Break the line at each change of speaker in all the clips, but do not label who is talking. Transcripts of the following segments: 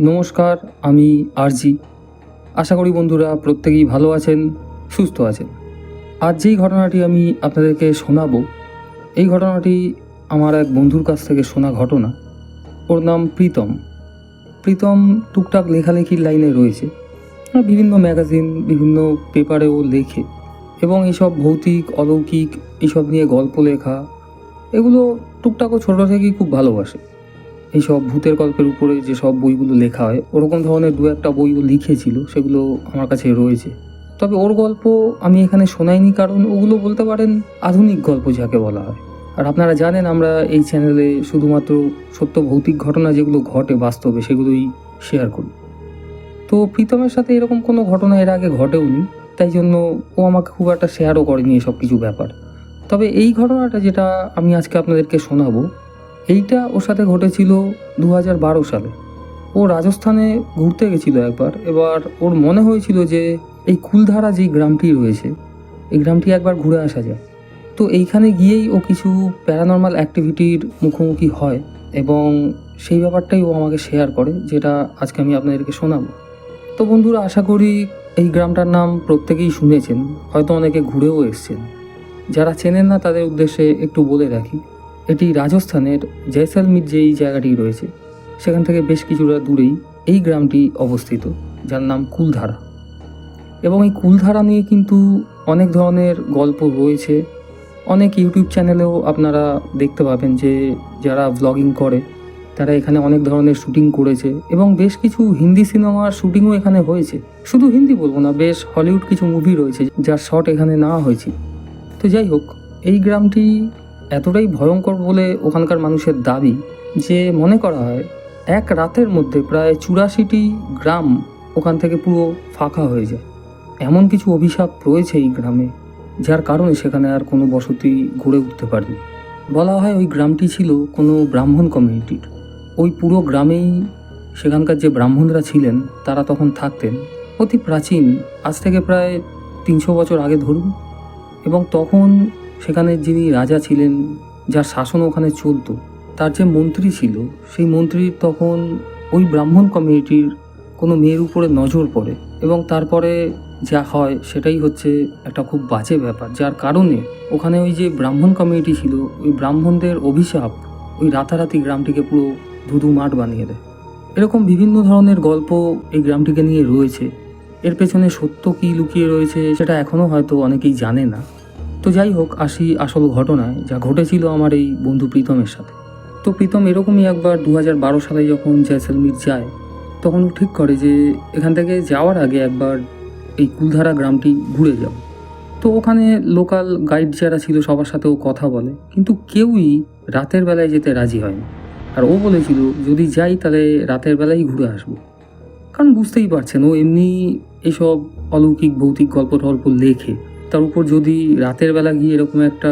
নমস্কার, আমি আরজি। আশা করি বন্ধুরা প্রত্যেকেই ভালো আছেন, সুস্থ আছেন। আজ যেই ঘটনাটি আমি আপনাদেরকে শোনাবো, এই ঘটনাটি আমার এক বন্ধুর কাছ থেকে শোনা ঘটনা। ওর নাম প্রীতম। প্রীতম টুকটাক লেখালেখির লাইনে রয়েছে। বিভিন্ন ম্যাগাজিন, বিভিন্ন পেপারেও লেখে। এবং এইসব ভৌতিক, অলৌকিক, এসব নিয়ে গল্প লেখা, এগুলো টুকটাকও ছোটো থেকেই খুব ভালোবাসে। এইসব ভূতের গল্পের উপরে যেসব বইগুলো লেখা হয়, ওরকম ধরনের দু একটা বইও লিখেছিল, সেগুলো আমার কাছে রয়েছে। তবে ওর গল্প আমি এখানে শোনাইনি কারণ ওগুলো বলতে পারেন আধুনিক গল্প যাকে বলা হয়। আর আপনারা জানেন আমরা এই চ্যানেলে শুধুমাত্র সত্য ভৌতিক ঘটনা যেগুলো ঘটে বাস্তবে সেগুলোই শেয়ার করি। তো প্রীতমের সাথে এরকম কোনো ঘটনা এর আগে ঘটেওনি, তাই জন্য ও আমাকে খুব একটা শেয়ারও করেনি এসব কিছু ব্যাপার। তবে এই ঘটনাটা যেটা আমি আজকে আপনাদেরকে শোনাবো এইটা ওর সাথে ঘটেছিল দু হাজার বারো সালে। ও রাজস্থানে ঘুরতে গেছিল একবার। এবার ওর মনে হয়েছিল যে এই কুলধারা যে গ্রামটি রয়েছে, এই গ্রামটি একবার ঘুরে আসা যায় তো এইখানে গিয়েই ও কিছু প্যারানর্মাল অ্যাক্টিভিটির মুখোমুখি হয় এবং সেই ব্যাপারটাই ও আমাকে শেয়ার করে, যেটা আজকে আমি আপনাদেরকে শোনাবো। তো বন্ধুরা, আশা করি এই গ্রামটার নাম প্রত্যেকেই শুনেছেন, হয়তো অনেকে ঘুরেও এসছেন। যারা চেনেন না, তাদের উদ্দেশ্যে একটু বলে রাখি। এটি রাজস্থানের জয়সালমির যেই জায়গাটি রয়েছে, সেখান থেকে বেশ কিছুটা দূরেই এই গ্রামটি অবস্থিত, যার নাম কুলধারা। এবং এই কুলধারা নিয়ে কিন্তু অনেক ধরনের গল্প রয়েছে। অনেক ইউটিউব চ্যানেলেও আপনারা দেখতে পাবেন যে যারা ব্লগিং করে, তারা এখানে অনেক ধরনের শুটিং করেছে এবং বেশ কিছু হিন্দি সিনেমার শুটিংও এখানে হয়েছে। শুধু হিন্দি বলব না, বেশ হলিউড কিছু মুভি রয়েছে, যার শট এখানে নেওয়া হয়েছে। তো যাই হোক, এই গ্রামটি এতটাই ভয়ঙ্কর বলে ওখানকার মানুষের দাবি যে মনে করা হয় এক রাতের মধ্যে প্রায় চুরাশিটি গ্রাম ওখান থেকে পুরো ফাঁকা হয়ে যায়। এমন কিছু অভিশাপ রয়েছে এই গ্রামে, যার কারণে সেখানে আর কোনো বসতি গড়ে উঠতে পারেনি। বলা হয় ওই গ্রামটি ছিল কোনো ব্রাহ্মণ কমিউনিটির। ওই পুরো গ্রামেই সেখানকার যে ব্রাহ্মণরা ছিলেন, তারা তখন থাকতেন। অতি প্রাচীন, আজ থেকে প্রায় তিনশো বছর আগে ধরুন। এবং তখন সেখানে যিনি রাজা ছিলেন, যার শাসন ওখানে চলতো, তার যে মন্ত্রী ছিল, সেই মন্ত্রীর তখন ওই ব্রাহ্মণ কমিউনিটির কোনো মেয়ের উপরে নজর পড়ে এবং তারপরে যা হয় সেটাই হচ্ছে একটা খুব বাজে ব্যাপার, যার কারণে ওখানে ওই যে ব্রাহ্মণ কমিউনিটি ছিল, ওই ব্রাহ্মণদের অভিশাপ ওই রাতারাতি গ্রামটিকে পুরো ধুধু মাঠ বানিয়ে দেয়। এরকম বিভিন্ন ধরনের গল্প এই গ্রামটিকে নিয়ে রয়েছে। এর পেছনে সত্য কী লুকিয়ে রয়েছে সেটা এখনও হয়তো অনেকেই জানে না। তো যাই হোক, আসি আসল ঘটনায়, যা ঘটেছিল আমার এই বন্ধু প্রীতমের সাথে। তো প্রীতম এরকমই একবার দু হাজার বারো সালে যখন জয়সলমীর যায়, তখন ও ঠিক করে যে এখান থেকে যাওয়ার আগে একবার এই কুলধারা গ্রামটি ঘুরে যাব তো ওখানে লোকাল গাইড যারা ছিল সবার সাথে ও কথা বলে, কিন্তু কেউই রাতের বেলায় যেতে রাজি হয়নি। আর ও বলেছিল, যদি যাই তাহলে রাতের বেলায় ঘুরে আসব। কারণ বুঝতেই পারছেন, ও এমনি এসব অলৌকিক, ভৌতিক গল্প টল্প লেখে। তার উপর যদি রাতের বেলা গিয়ে এরকম একটা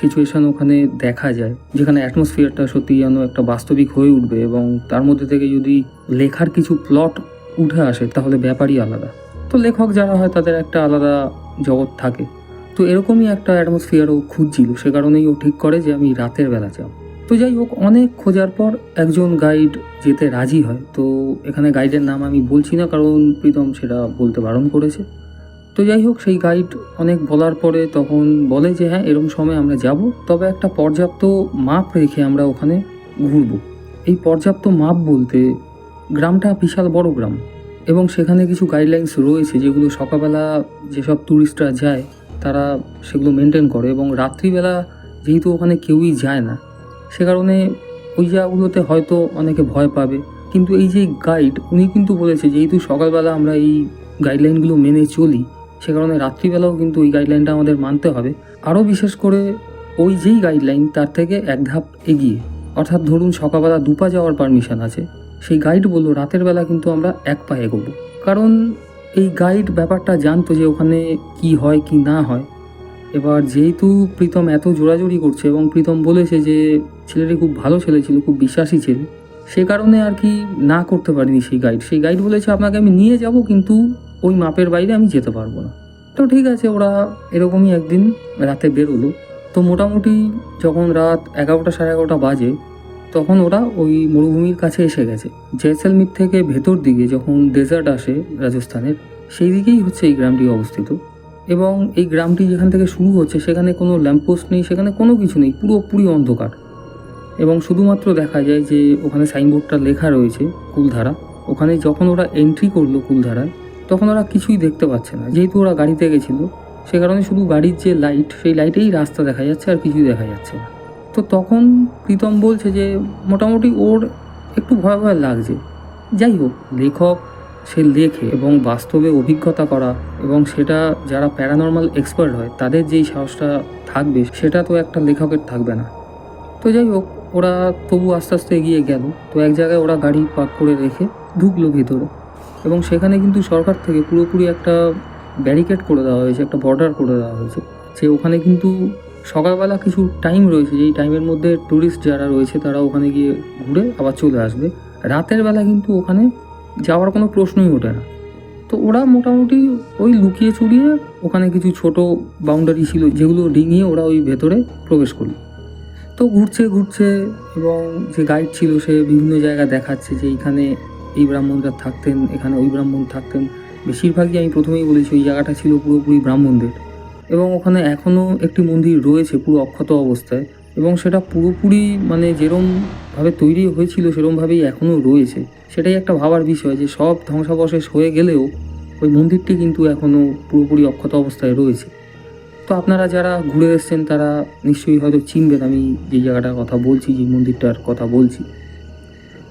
সিচুয়েশন ওখানে দেখা যায়, যেখানে অ্যাটমসফিয়ারটা সত্যি যেন একটা বাস্তবিক হয়ে উঠবে এবং তার মধ্যে থেকে যদি লেখার কিছু প্লট উঠে আসে, তাহলে ব্যাপারই আলাদা। তো লেখক যারা হয়, তাদের একটা আলাদা জগৎ থাকে। তো এরকমই একটা অ্যাটমসফিয়ার ও খুঁজছিল। সে কারণেই ও ঠিক করে যে আমি রাতের বেলা যাব। তো যাই হোক, অনেক খোঁজার পর একজন গাইড যেতে রাজি হয়। তো এখানে গাইডের নাম আমি বলছি না, কারণ প্রীতম সেটা বলতে বারণ করেছে। তো যাই হোক, সেই গাইড অনেক বলার পরে তখন বলে যে হ্যাঁ এরকম সময় আমরা যাব। তবে একটা পর্যাপ্ত মাপ রেখে আমরা ওখানে ঘুরবো। এই পর্যাপ্ত মাপ বলতে গ্রামটা বিশাল বড় গ্রাম এবং সেখানে কিছু গাইডলাইন্স রয়েছে যেগুলো সকালবেলা যেসব ট্যুরিস্টরা যায়, তারা সেগুলো মেনটেন করে এবং রাত্রিবেলা যেহেতু ওখানে কেউই যায় না, সে কারণে ওই জায়গাগুলোতে হয়তো অনেকে ভয় পাবে। কিন্তু এই যে গাইড উনি কিন্তু বলেছে যেহেতু সকালবেলা আমরা এই গাইডলাইনগুলো মেনে চলি সে কারণে রাত্রিবেলাও কিন্তু ওই গাইডলাইনটা আমাদের মানতে হবে। আরও বিশেষ করে ওই যেই গাইডলাইন তার থেকে এক ধাপ এগিয়ে। অর্থাৎ ধরুন সকালবেলা দুপা যাওয়ার পারমিশন আছে, সেই গাইড বলল রাতের বেলা কিন্তু আমরা এক পা এগোবো। কারণ এই গাইড ব্যাপারটা জানতো যে ওখানে কি হয়, কি না হয়। এবার যেহেতু প্রীতম এত জোরাজুরি করছে এবং প্রীতম বলেছে যে ছেলেটি খুব ভালো ছেলে ছিল, খুব বিশ্বাসী ছেলে, সে কারণে আর কি না করতে পারিনি সেই গাইড সেই গাইড বলেছে, আপনাকে আমি নিয়ে যাব কিন্তু ওই মাপের বাইরে আমি যেতে পারব না। তো ঠিক আছে, ওরা এরকমই একদিন রাতে বেরোলো। তো মোটামুটি যখন রাত এগারোটা সাড়ে এগারোটা বাজে, তখন ওরা ওই মরুভূমির কাছে এসে গেছে। জয়সলমীর থেকে ভেতর দিকে যখন ডেজার্ট আসে রাজস্থানের, সেই দিকেই হচ্ছে এই গ্রামটি অবস্থিত। এবং এই গ্রামটি যেখান থেকে শুরু হচ্ছে, সেখানে কোনো ল্যাম্পপোস্ট নেই, সেখানে কোনো কিছু নেই, পুরোপুরি অন্ধকার। এবং শুধুমাত্র দেখা যায় যে ওখানে সাইনবোর্ডটা লেখা রয়েছে কুলধারা। ওখানে যখন ওরা এন্ট্রি করল কুলধারায় তখন ওরা কিছুই দেখতে পাচ্ছে না। যেহেতু ওরা গাড়িতে গেছিল, সে কারণে শুধু গাড়ির যে লাইট সেই লাইটেই রাস্তা দেখা যাচ্ছে আর কিছুই দেখা যাচ্ছে না। তো তখন প্রীতম বলছে যে, মোটামুটি ওর একটু ভয় ভয় লাগছে। যাই হোক, লেখক, সে লেখে এবং বাস্তবে অভিজ্ঞতা করা এবং সেটা যারা প্যারানর্মাল এক্সপার্ট হয়, তাদের যেই সাহসটা থাকবে, সেটা তো একটা লেখকের থাকবে না। তো যাই হোক, ওরা তবু আস্তে আস্তে এগিয়ে গেল। তো এক জায়গায় ওরা গাড়ি পার্ক করে রেখে ঢুকলো ভিতরে। এবং সেখানে কিন্তু সরকার থেকে পুরোপুরি একটা ব্যারিকেড করে দেওয়া হয়েছে, একটা বর্ডার করে দেওয়া হয়েছে। যে ওখানে কিন্তু সকালবেলা কিছু টাইম রয়েছে, যেই টাইমের মধ্যে ট্যুরিস্ট যারা রয়েছে তারা ওখানে গিয়ে ঘুরে আবার চলে আসবে। রাতের বেলা কিন্তু ওখানে যাওয়ার কোনো প্রশ্নই ওঠে না। তো ওরা মোটামুটি ওই লুকিয়ে চুরিয়ে ওখানে কিছু ছোট বাউন্ডারি ছিল, যেগুলো ডিঙিয়ে ওরা ওই ভেতরে প্রবেশ করল। তো ঘুরছে ঘুরছে এবং যে গাইড ছিল সে বিভিন্ন জায়গা দেখাচ্ছে যে এইখানে এই ব্রাহ্মণরা থাকতেন, এখানে ওই ব্রাহ্মণ থাকতেন। বেশিরভাগই আমি প্রথমেই বলেছি, ওই জায়গাটা ছিল পুরোপুরি ব্রাহ্মণদের। এবং ওখানে এখনও একটি মন্দির রয়েছে পুরো অক্ষত অবস্থায়। এবং সেটা পুরোপুরি মানে যেরমভাবে তৈরি হয়েছিল, সেরমভাবেই এখনও রয়েছে। সেটাই একটা ভাবার বিষয় যে সব ধ্বংসাবশেষ হয়ে গেলেও ওই মন্দিরটি কিন্তু এখনও পুরোপুরি অক্ষত অবস্থায় রয়েছে। তো আপনারা যারা ঘুরে এসছেন, তারা নিশ্চয়ই হয়তো চিনবেন আমি যে জায়গাটার কথা বলছি, যে মন্দিরটার কথা বলছি।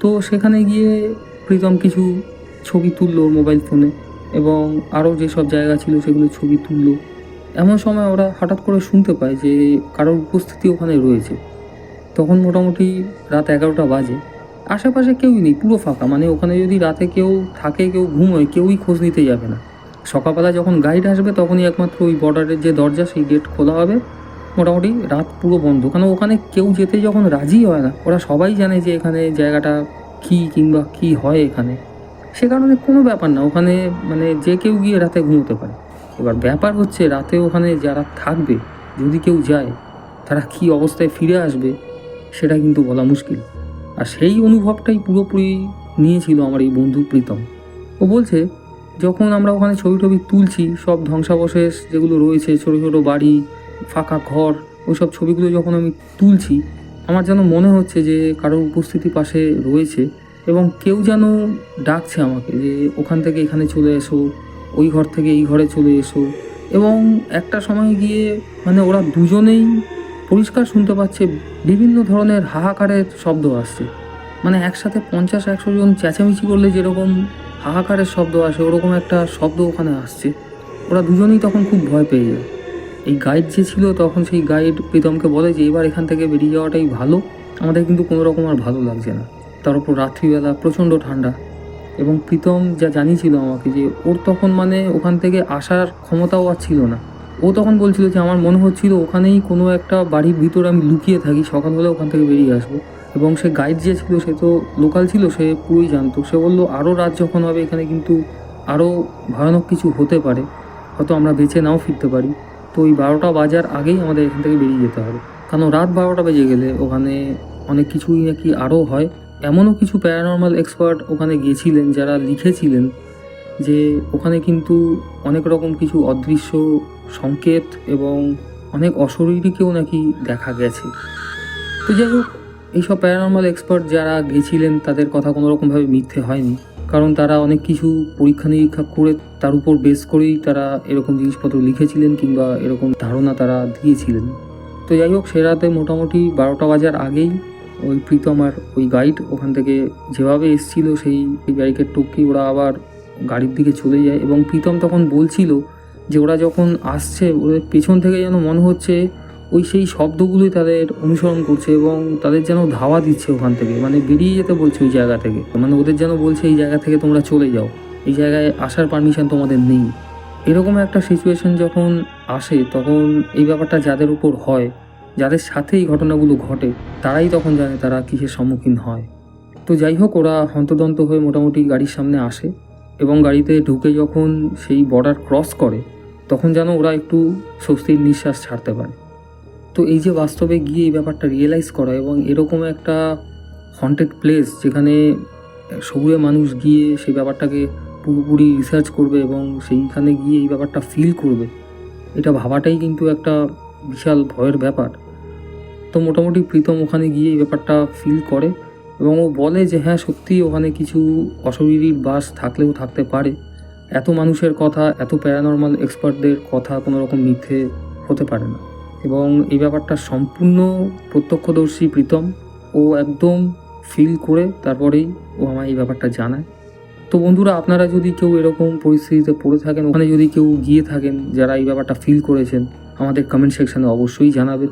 তো সেখানে গিয়ে প্রীতম কিছু ছবি তুললো ওর মোবাইল ফোনে এবং আরও যেসব জায়গা ছিল সেগুলো ছবি তুললো। এমন সময় ওরা হঠাৎ করে শুনতে পায় যে কারোর উপস্থিতি ওখানে রয়েছে। তখন মোটামুটি রাত এগারোটা বাজে। আশেপাশে কেউই নেই, পুরো ফাঁকা। মানে ওখানে যদি রাতে কেউ থাকে, কেউ ঘুমোয়, কেউই খোঁজ নিতে যাবে না। সকালবেলা যখন গাইড আসবে, তখনই একমাত্র ওই বর্ডারের যে দরজা, সেই গেট খোলা হবে। মোটামুটি রাত পুরো বন্ধ। কারণ ওখানে কেউ যেতে যখন রাজি হয় না, ওরা সবাই জানে যে এখানে জায়গাটা কী কিংবা কী হয় এখানে? সে কারণে কোনো ব্যাপার না, ওখানে মানে যে কেউ গিয়ে রাতে ঘুমোতে পারে। এবার ব্যাপার হচ্ছে রাতে ওখানে যারা থাকবে, যদি কেউ যায়, তারা কী অবস্থায় ফিরে আসবে, সেটা কিন্তু বলা মুশকিল। আর সেই অনুভবটাই পুরোপুরি নিয়েছিল আমার এই বন্ধু প্রীতম। ও বলছে, যখন আমরা ওখানে ছবি টবি তুলছি, সব ধ্বংসাবশেষ যেগুলো রয়েছে, ছোটো ছোটো বাড়ি, ফাঁকা ঘর ওই সব ছবিগুলো যখন আমি তুলছি আমার যেন মনে হচ্ছে যে কারোর উপস্থিতি পাশে রয়েছে এবং কেউ যেন ডাকছে আমাকে যে ওখান থেকে এখানে চলে এসো, ওই ঘর থেকে এই ঘরে চলে এসো। এবং একটা সময় গিয়ে মানে ওরা দুজনেই পরিষ্কার শুনতে পাচ্ছে, বিভিন্ন ধরনের হাহাকারের শব্দ আসছে। মানে একসাথে পঞ্চাশ একশো জন চেঁচামেচি করলে যেরকম হাহাকারের শব্দ আসে, ওরকম একটা শব্দ ওখানে আসছে। ওরা দুজনেই তখন খুব ভয় পেয়ে যায়। এই গাইড যে ছিল, তখন সেই গাইড প্রীতমকে বলে যে, এবার এখান থেকে বেরিয়ে যাওয়াটাই ভালো। আমাদের কিন্তু কোনো রকম আর ভালো লাগছে না। তার উপর রাত্রিবেলা প্রচণ্ড ঠান্ডা। এবং প্রীতম যা জানিয়েছিল আমাকে যে, ওর তখন মানে ওখান থেকে আসার ক্ষমতাও আর ছিল না। ও তখন বলছিল যে, আমার মনে হচ্ছিল ওখানেই কোনো একটা বাড়ির ভিতরে আমি লুকিয়ে থাকি, সকাল হলে ওখান থেকে বেরিয়ে আসব। এবং সে গাইড যে ছিল, সে তো লোকাল ছিল, সে পুরোই জানতো। সে বলল আরও রাত যখন হবে, এখানে কিন্তু আরও ভয়ানক কিছু হতে পারে। হয়তো আমরা বেঁচে নাও ফিরতে পারি। তো ওই বারোটা বাজার আগেই আমাদের এখান থেকে বেরিয়ে যেতে হবে। কারণ রাত বারোটা বেজে গেলে ওখানে অনেক কিছুই নাকি আরও হয়। এমনও কিছু প্যারানর্মাল এক্সপার্ট ওখানে গিয়েছিলেন, যারা লিখেছিলেন যে ওখানে কিন্তু অনেক রকম কিছু অদৃশ্য সংকেত এবং অনেক অশরীরীকেও নাকি দেখা গেছে। তো যাই হোক, এইসব প্যারানর্মাল এক্সপার্ট যারা গেছিলেন তাদের কথা কোনো রকমভাবে মিথ্যে হয়নি। কারণ তারা অনেক কিছু পরীক্ষা নিরীক্ষা করে তার উপর বেস করেই তারা এরকম জিনিসপত্র লিখেছিলেন কিংবা এরকম ধারণা তারা দিয়েছিলেন। তো যাই হোক, সে রাতে মোটামুটি বারোটা বাজার আগেই ওই প্রীতম আর ওই গাইড ওখান থেকে যেভাবে এসছিল সেই ব্যারিকেড টপকে ওরা আবার গাড়ির দিকে চলে যায় এবং প্রীতম তখন বলছিল যে ওরা যখন আসছে, ওদের পেছন থেকে যেন মনে হচ্ছে ওই সেই শব্দগুলোই তাদের অনুসরণ করছে এবং তাদের যেন ধাওয়া দিচ্ছে ওখান থেকে মানে বেরিয়ে যেতে বলছে ওই জায়গা থেকে। মানে ওদের যেন বলছে, এই জায়গা থেকে তোমরা চলে যাও। এই জায়গায় আসার পারমিশন তোমাদের নেই। এরকম একটা সিচুয়েশন যখন আসে, তখন এই ব্যাপারটা যাদের উপর হয়, যাদের সাথে এই ঘটনাগুলো ঘটে, তারাই তখন জানে তারা কিসের সম্মুখীন হয়। তো যাই হোক, ওরা হন্তদন্ত হয়ে মোটামুটি গাড়ির সামনে আসে এবং গাড়িতে ঢুকে যখন সেই বর্ডার ক্রস করে, তখন যেন ওরা একটু স্বস্তির নিঃশ্বাস ছাড়তে পারে। তো এই যে বাস্তবে গিয়ে এই ব্যাপারটা রিয়েলাইজ করা এবং এরকম একটা হন্টেড প্লেস যেখানে শহুরে মানুষ গিয়ে সেই ব্যাপারটাকে পুরোপুরি রিসার্চ করবে এবং সেইখানে গিয়ে এই ব্যাপারটা ফিল করবে, এটা ভাবাটাই কিন্তু একটা বিশাল ভয়ের ব্যাপার। তো মোটামুটি প্রীতম ওখানে গিয়ে এই ব্যাপারটা ফিল করে এবং ও বলে যে হ্যাঁ সত্যি ওখানে কিছু অশরীরী বাস থাকলেও থাকতে পারে। এত মানুষের কথা, এত প্যারানর্মাল এক্সপার্টদের কথা কোনো রকম মিথ্যে হতে পারে না। এবং এই ব্যাপারটা সম্পূর্ণ প্রত্যক্ষদর্শী প্রীতম। ও একদম ফিল করে তারপরেই ও আমায় এই ব্যাপারটা জানায়। তো বন্ধুরা, আপনারা যদি কেউ এরকম পরিস্থিতিতে পড়ে থাকেন, ওখানে যদি কেউ গিয়ে থাকেন যারা এই ব্যাপারটা ফিল করেছেন, আমাদের কমেন্ট সেকশানে অবশ্যই জানাবেন।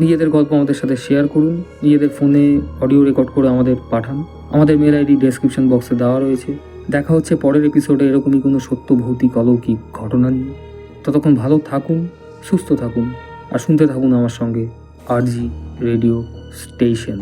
নিজেদের গল্প আমাদের সাথে শেয়ার করুন, নিজেদের ফোনে অডিও রেকর্ড করে আমাদের পাঠান। আমাদের মেল আইডি ডেসক্রিপশন বক্সে দেওয়া রয়েছে। দেখা হচ্ছে পরের এপিসোডে এরকমই কোনো সত্য, ভৌতিক, অলৌকিক ঘটনা নিয়ে। ততক্ষণ ভালো থাকুন, সুস্থ থাকুন। আর শুনতে থাকুন আমার সঙ্গে আরজি রেডিও স্টেশন।